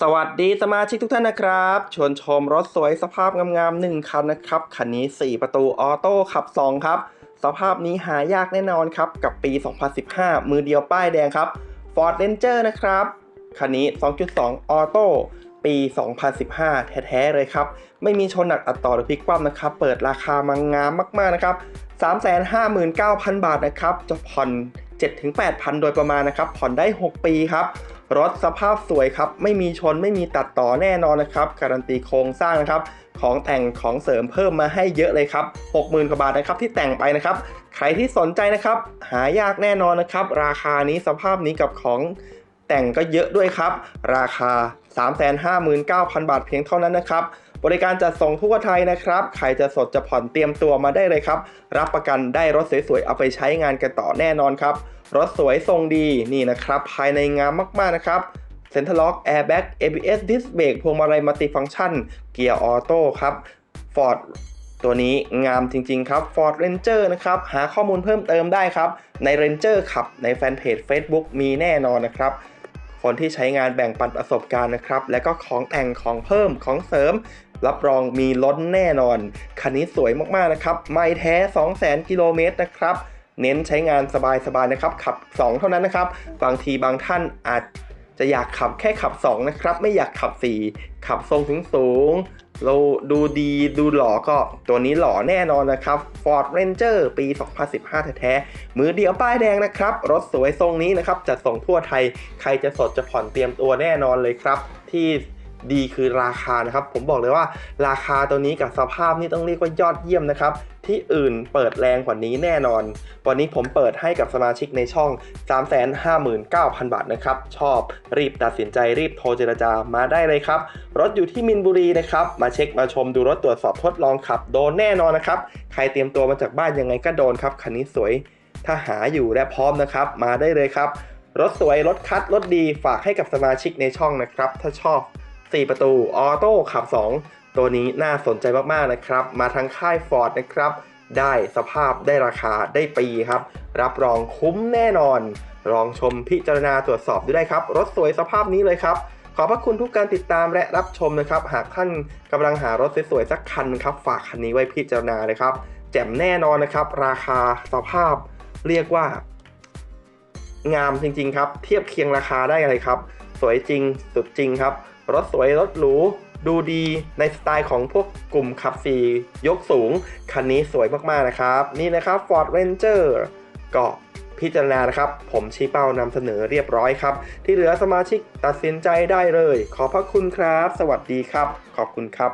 สวัสดีสมาชิกทุกท่านนะครับ ชวนชมรถสวยสภาพงามๆ1คันนะครับ คันนี้ 4 ประตูออโต้ขับ 2 ครับ สภาพนี้หายากแน่นอนครับ กับปี 2015 มือเดียวป้ายแดงครับ Ford Ranger นะครับ คันนี้ 2.2 ออโต้ปี 2015 แท้ๆเลยครับ ไม่มีชนหนักอัดต่อหรือพลิกคว่ำนะครับ เปิดราคามังงามมากๆนะครับ 359,000 บาทนะครับ จะผ่อน 7-8,000 โดยประมาณนะครับ ผ่อนได้ 6 ปีครับ รถสภาพสวยครับ ไม่มีชนไม่มีตัดต่อแน่นอนนะครับ การันตีโครงสร้างนะครับ ของแต่งของเสริมเพิ่มมาให้เยอะเลยครับ 60,000กว่าบาทนะครับที่แต่งไปนะครับ ใครที่สนใจนะครับ หายากแน่นอนนะครับ ราคานี้สภาพนี้กับของแต่งก็เยอะด้วยครับ ราคา 359,000 บาทเพียงเท่านั้นนะครับ บริการจัดส่งทั่วไทยนะครับ ใครจะสดจะผ่อนเตรียมตัวมาได้เลยครับ รับประกันได้รถสวยๆ เอาไปใช้งานกันต่อแน่นอนครับ รถสวยทรงดีนี่นะครับ ภายในงามมากๆนะครับเซ็นทรัลล็อกแอร์แบ็ก ABS ดิสเบรกพวงมาลัยมัลติฟังก์ชัน เกียร์ออโต้ครับ Ford ตัวนี้งามจริง ๆ ครับ Ford Ranger นะครับ หาข้อมูลเพิ่มเติมได้ครับ ใน Ranger ขับ ในแฟนเพจ Facebook มีแน่นอนนะครับ คนที่ใช้งานแบ่งปันประสบการณ์นะครับ และก็ของแต่งของเพิ่มของเสริม รับรองมีล้นแน่นอน คันนี้สวยมากๆนะครับ ไม่แท้ 200,000 กิโลเมตรนะครับ เน้นใช้งานสบายๆนะครับ ขับ 2 เท่านั้นนะครับ บางทีบางท่านอาจจะอยากขับแค่ขับ 2 นะครับ ไม่อยากขับ 4 ขับทรงถึงสูงเราดูดีดูหล่อก็ตัวนี้หล่อแน่นอนนะครับ Ford Ranger ปี 2015 แท้ๆมือเดียวป้ายแดงนะครับ รถสวยทรงนี้นะครับจัดส่งทั่วไทย ใครจะสดจะผ่อนเตรียมตัวแน่นอนเลยครับ ที่ ดีคือราคานะครับ ผมบอกเลยว่าราคาตัวนี้กับสภาพนี่ต้องเรียกว่ายอดเยี่ยมนะครับ ที่อื่นเปิดแรงกว่านี้แน่นอน วันนี้ผมเปิดให้กับสมาชิกในช่อง 359,000 บาทนะครับ ชอบรีบตัดสินใจรีบโทรเจรจามาได้เลยครับ รถอยู่ที่มินบุรีนะครับ มาเช็คมาชมดูรถตรวจสอบทดลองขับ โดนแน่นอนนะครับ ใครเตรียมตัวมาจากบ้านยังไงก็โดนครับคันนี้สวยถ้าหาอยู่และพร้อมนะครับ มาได้เลยครับ รถสวยรถคัดรถดีฝากให้กับสมาชิกในช่องนะครับ ถ้าชอบ 4 ประตูออโต้ขับ 2 ตัวนี้น่าสนใจมากๆนะครับ มาทางค่าย Ford นะครับ ได้สภาพได้ราคาได้ปีครับ รับรองคุ้มแน่นอน ลองชมพิจารณาตรวจสอบดูได้ครับ รถสวยสภาพนี้เลยครับ ขอบพระคุณทุกการติดตามและรับชมนะครับ หากท่านกำลังหารถสวยๆสักคันครับ ฝากคันนี้ไว้พิจารณาเลยครับแจ่มแน่นอนนะครับ ราคาสภาพเรียกว่า งามจริงๆครับ เทียบเคียงราคาได้เลยครับ สวยจริงสุดจริงครับ รถสวยรถหรูดูดีในสไตล์ของพวกกลุ่มขับ4ยกสูง คันนี้สวยมากๆนะครับ นี่นะครับ Ford Ranger ก็พิจารณานะครับ ผมชี้เป้านำเสนอเรียบร้อยครับ ที่เหลือสมาชิกตัดสินใจได้เลย ขอบพระคุณครับ สวัสดีครับ ขอบคุณครับ